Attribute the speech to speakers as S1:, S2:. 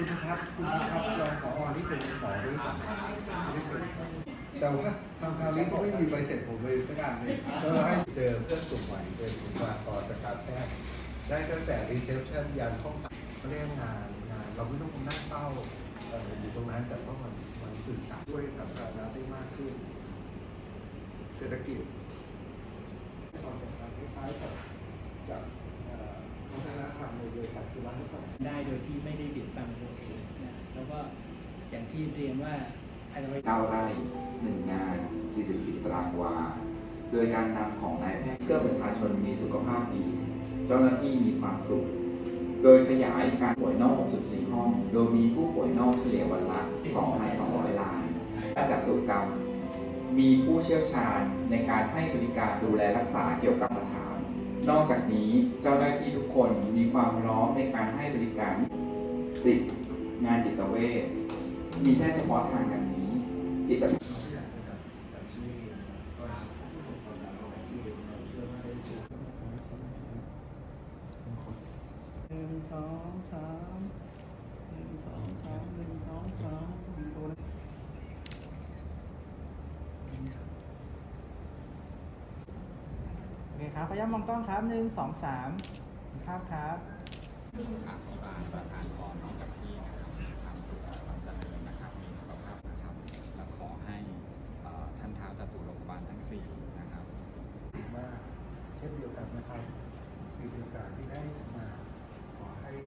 S1: คุณพัฒน์คุณพัฒน์รองผอนี่เป็นหมอด้วยกันไม่ได้เป็นแต่ว่าทางคราวนี้ก็ไม่มีใบเสร็จผมเลยสักการเลยก็ให้เจอเพื่อนกลุ่มใหม่เป็นบุคลากรจากการแพทย์ได้ตั้งแต่รีเซพชันยันห้องเขาเรียกงานงาน เราไม่ต้องนั่งเป้าเอ่อยู่ตรงนั้นแต่ว่ามันมันสื่อสารด้วยสาธารณะได้มากขึ้น เศรษฐกิจความสำคัญคล้ายๆกับกับ
S2: ได้โดยที่ไม่ได้บิดบังตัวเองนะแล้วก็อย่างที่เรียนว่าภายใน
S3: 9ไร่1งาน44ตารางวา โดยการนำของนายแพทย์เพื่อประชาชนมีสุขภาพดี เจ้าหน้าที่มีความสุข โดยขยายการป่วยนอก 64 ห้อง โดยมีผู้ป่วยนอกเฉลี่ยวันละ 2,200 รายและจากสุกรรม มีผู้เชี่ยวชาญในการให้บริการดูแลรักษาเกี่ยวกับปัญหานอกจากนี้เจ้าหน้า คนมีความพร้อมในการให้บริการ 10. งานจิตเวชมีแค่เฉพาะทางอย่างนี้ จิตเวช
S1: เราไม่อยากจะแบบแบบชื่อก็ผู้องเราชื่อเราเชื่อว่าได้ชื่อ
S2: หนึ่งสองสาม คุณภาพครับทางที่บ้านประธานพรน้องกับพี่นะครับความสุขความ
S4: เจริญนะครับ
S2: มีสุขภาพนะครับและขอให้ท่านท้าวจตุโล
S5: กบาลทั้งสี่นะครับมากเช่น
S1: เดียวกันนะครับ